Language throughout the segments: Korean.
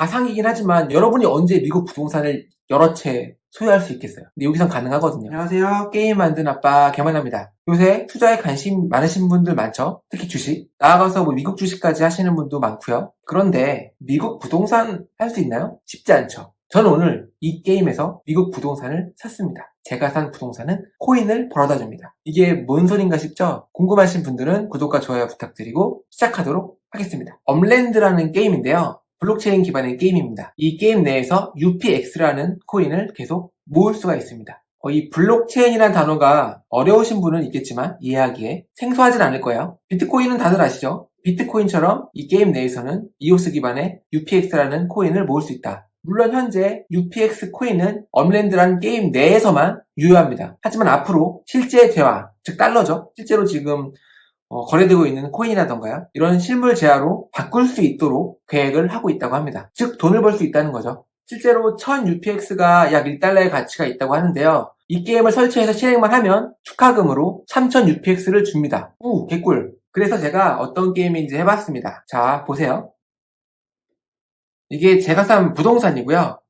가상이긴 하지만 여러분이 언제 미국 부동산을 여러 채 소유할 수 있겠어요. 근데 여기선 가능하거든요. 안녕하세요. 게임 만든 아빠 개만합니다. 요새 투자에 관심 많으신 분들 많죠? 특히 주식. 나아가서 뭐 미국 주식까지 하시는 분도 많고요. 그런데 미국 부동산 할 수 있나요? 쉽지 않죠. 저는 오늘 이 게임에서 미국 부동산을 샀습니다. 제가 산 부동산은 코인을 벌어다 줍니다. 이게 뭔 소린가 싶죠? 궁금하신 분들은 구독과 좋아요 부탁드리고 시작하도록 하겠습니다. 엄랜드라는 게임인데요. 블록체인 기반의 게임입니다. 이 게임 내에서 UPX라는 코인을 계속 모을 수가 있습니다. 어, 이 블록체인이라는 단어가 어려우신 분은 있겠지만 이해하기에 생소하진 않을 거예요. 비트코인은 다들 아시죠? 비트코인처럼 이 게임 내에서는 EOS 기반의 UPX라는 코인을 모을 수 있다. 물론 현재 UPX 코인은 엄랜드라는 게임 내에서만 유효합니다. 하지만 앞으로 실제 재화, 즉 달러죠. 실제로 지금 어, 거래되고 있는 코인이라던가요. 이런 실물 재화로 바꿀 수 있도록 계획을 하고 있다고 합니다. 즉 돈을 벌 수 있다는 거죠. 실제로 1000UPX가 약 1달러의 가치가 있다고 하는데요. 이 게임을 설치해서 실행만 하면 축하금으로 3000UPX를 줍니다. 우, 개꿀. 그래서 제가 어떤 게임인지 해봤습니다. 자, 보세요. 이게 제가 산 부동산이고요.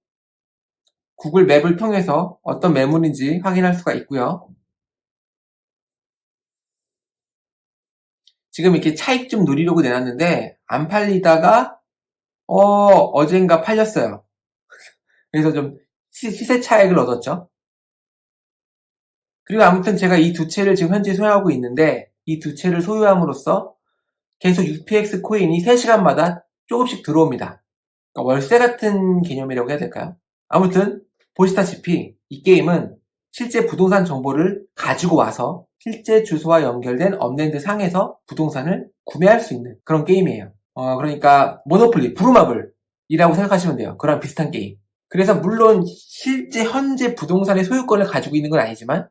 구글 맵을 통해서 어떤 매물인지 확인할 수가 있고요. 지금 이렇게 차익 좀 노리려고 내놨는데 안 팔리다가 어 어젠가 팔렸어요. 그래서 좀 시, 시세 차익을 얻었죠. 그리고 아무튼 제가 이 두 채를 지금 현재 소유하고 있는데 이 두 채를 소유함으로써 계속 UPX 코인이 3시간마다 조금씩 들어옵니다. 그러니까 월세 같은 개념이라고 해야 될까요? 아무튼 보시다시피 이 게임은 실제 부동산 정보를 가지고 와서 실제 주소와 연결된 업랜드 상에서 부동산을 구매할 수 있는 그런 게임이에요. 어, 그러니까 모노폴리, 부루마블이라고 생각하시면 돼요. 그런 비슷한 게임. 그래서 물론 실제 현재 부동산의 소유권을 가지고 있는 건 아니지만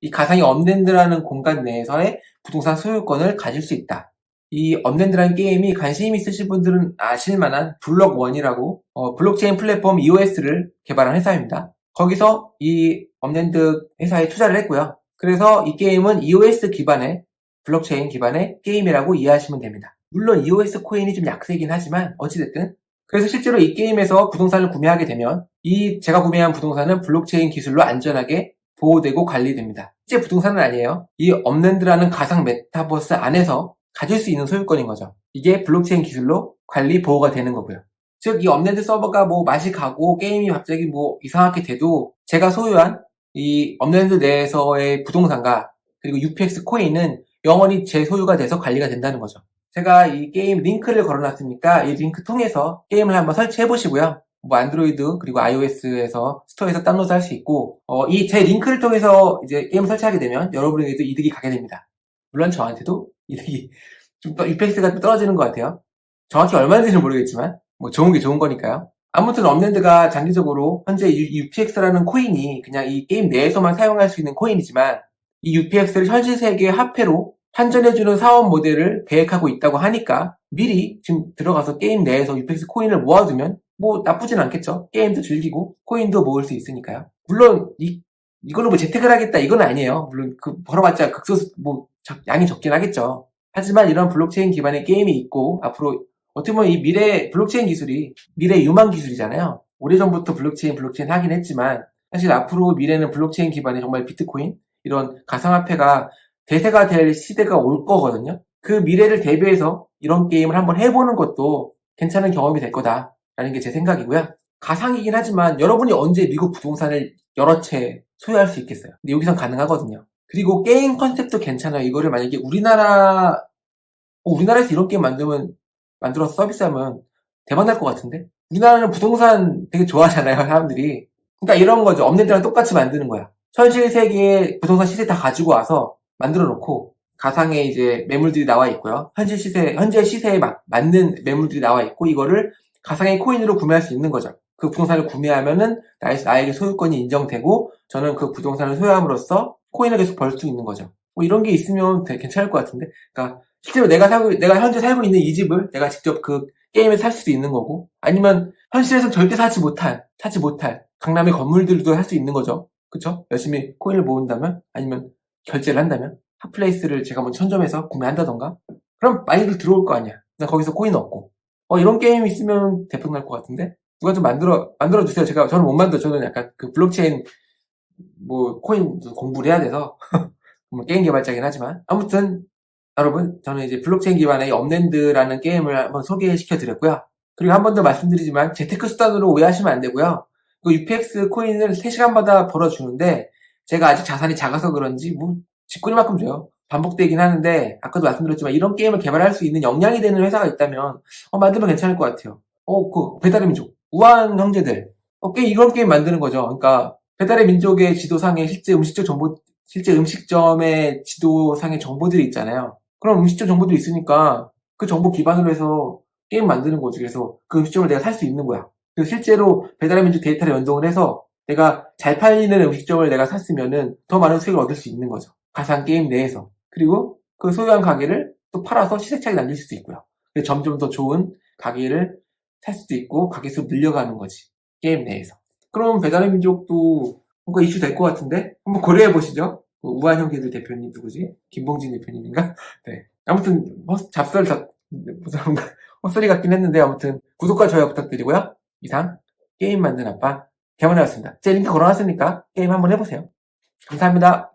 이 가상의 업랜드라는 공간 내에서의 부동산 소유권을 가질 수 있다. 이 업랜드라는 게임이 관심 있으신 분들은 아실 만한 블록원이라고 어, 블록체인 플랫폼 EOS를 개발한 회사입니다. 거기서 이 업랜드 회사에 투자를 했고요. 그래서 이 게임은 EOS 기반의 블록체인 기반의 게임이라고 이해하시면 됩니다. 물론 EOS 코인이 좀 약세긴 하지만 어찌됐든 그래서 실제로 이 게임에서 부동산을 구매하게 되면 이 제가 구매한 부동산은 블록체인 기술로 안전하게 보호되고 관리됩니다. 실제 부동산은 아니에요. 이 업랜드라는 가상 메타버스 안에서 가질 수 있는 소유권인 거죠. 이게 블록체인 기술로 관리 보호가 되는 거고요. 즉, 이 업랜드 서버가 뭐 맛이 가고 게임이 갑자기 뭐 이상하게 돼도 제가 소유한 이 업랜드 내에서의 부동산과 그리고 UPX 코인은 영원히 제 소유가 돼서 관리가 된다는 거죠. 제가 이 게임 링크를 걸어놨으니까 이 링크 통해서 게임을 한번 설치해 보시고요. 뭐 안드로이드 그리고 iOS에서 스토어에서 다운로드 할 수 있고 어, 이 제 링크를 통해서 이제 게임을 설치하게 되면 여러분에게도 이득이 가게 됩니다. 물론 저한테도 이득이 좀 UPX가 좀 떨어지는 것 같아요. 정확히 얼마인지는 모르겠지만 뭐 좋은 게 좋은 거니까요. 아무튼 업랜드가 장기적으로 현재 UPX라는 코인이 그냥 이 게임 내에서만 사용할 수 있는 코인이지만 이 UPX를 현실 세계의 화폐로 환전해주는 사업 모델을 계획하고 있다고 하니까 미리 지금 들어가서 게임 내에서 UPX 코인을 모아두면 뭐 나쁘진 않겠죠. 게임도 즐기고 코인도 모을 수 있으니까요. 물론 이 이걸로 뭐 재테크를 하겠다 이건 아니에요. 물론 그 벌어봤자 극소수 뭐 적- 양이 적긴 하겠죠. 하지만 이런 블록체인 기반의 게임이 있고 앞으로 어떻게 보면 이 미래 블록체인 기술이 미래 유망 기술이잖아요. 오래전부터 블록체인 블록체인 하긴 했지만 사실 앞으로 미래는 블록체인 기반의 정말 비트코인 이런 가상화폐가 대세가 될 시대가 올 거거든요. 그 미래를 대비해서 이런 게임을 한번 해보는 것도 괜찮은 경험이 될 거다라는 게 제 생각이고요. 가상이긴 하지만 여러분이 언제 미국 부동산을 여러 채 소유할 수 있겠어요. 근데 여기선 가능하거든요. 그리고 게임 컨셉도 괜찮아요. 이거를 만약에 우리나라 어, 우리나라에서 이런 게임 만들면 만들어서 서비스하면 대박 날 것 같은데? 우리나라는 부동산 되게 좋아하잖아요, 사람들이. 그러니까 이런 거죠. 업네들랑 똑같이 만드는 거야. 현실 세계의 부동산 시세 다 가지고 와서 만들어 놓고 가상의 이제 매물들이 나와 있고요. 현실 시세, 현재 시세에 막 맞는 매물들이 나와 있고 이거를 가상의 코인으로 구매할 수 있는 거죠. 그 부동산을 구매하면은 나의, 나에 게 소유권이 인정되고 저는 그 부동산을 소유함으로써 코인을 계속 벌 수 있는 거죠. 뭐 이런 게 있으면 되게 괜찮을 것 같은데. 그러니까 실제로 내가 살고, 내가 현재 살고 있는 이 집을 내가 직접 그 게임에 살 수도 있는 거고, 아니면 현실에서 절대 사지 못할, 사지 못할 강남의 건물들도 할수 있는 거죠. 그쵸? 열심히 코인을 모은다면, 아니면 결제를 한다면, 핫플레이스를 제가 먼저 선점해서 구매한다던가, 그럼 많이들 들어올 거 아니야. 난 거기서 코인 얻고. 어, 이런 게임 있으면 대박 날 것 같은데? 누가 좀 만들어, 만들어 주세요. 제가, 저는 못 만들어. 저는 약간 그 블록체인, 뭐, 코인 공부를 해야 돼서, 뭐 게임 개발자긴 하지만. 아무튼, 여러분, 저는 이제 블록체인 기반의 업랜드라는 게임을 한번 소개시켜 드렸고요. 그리고 한 번 더 말씀드리지만, 재테크 수단으로 오해하시면 안 되고요. 그 UPX 코인을 3시간마다 벌어주는데, 제가 아직 자산이 작아서 그런지, 뭐, 집구리만큼 줘요. 반복되긴 하는데, 아까도 말씀드렸지만, 이런 게임을 개발할 수 있는 역량이 되는 회사가 있다면, 어, 만들면 괜찮을 것 같아요. 어, 그, 배달의 민족. 우한 형제들. 어, 게 이런 게임 만드는 거죠. 그러니까, 배달의 민족의 지도상에 실제 음식점 정보, 실제 음식점의 지도상의 정보들이 있잖아요. 그럼 음식점 정보들이 있으니까, 그 정보 기반으로 해서 게임 만드는 거지. 그래서 그 음식점을 내가 살 수 있는 거야. 그래서 실제로 배달의 민족 데이터를 연동을 해서 내가 잘 팔리는 음식점을 내가 샀으면은 더 많은 수익을 얻을 수 있는 거죠. 가상 게임 내에서. 그리고 그 소유한 가게를 또 팔아서 시세차익 남길 수도 있고요. 점점 더 좋은 가게를 살 수도 있고 가게 수 늘려가는 거지. 게임 내에서. 그럼 배달의 민족도 뭔가 이슈 될 것 같은데? 한번 고려해 보시죠. 그 우한 형제들 대표님 누구지? 김봉진 대표님인가? 네. 아무튼 헛- 잡설 잡 헛소리 같긴 했는데 아무튼 구독과 좋아요 부탁드리고요. 이상 게임 만든 아빠 개만이었습니다. 제 링크 걸어놨으니까 게임 한번 해보세요. 감사합니다.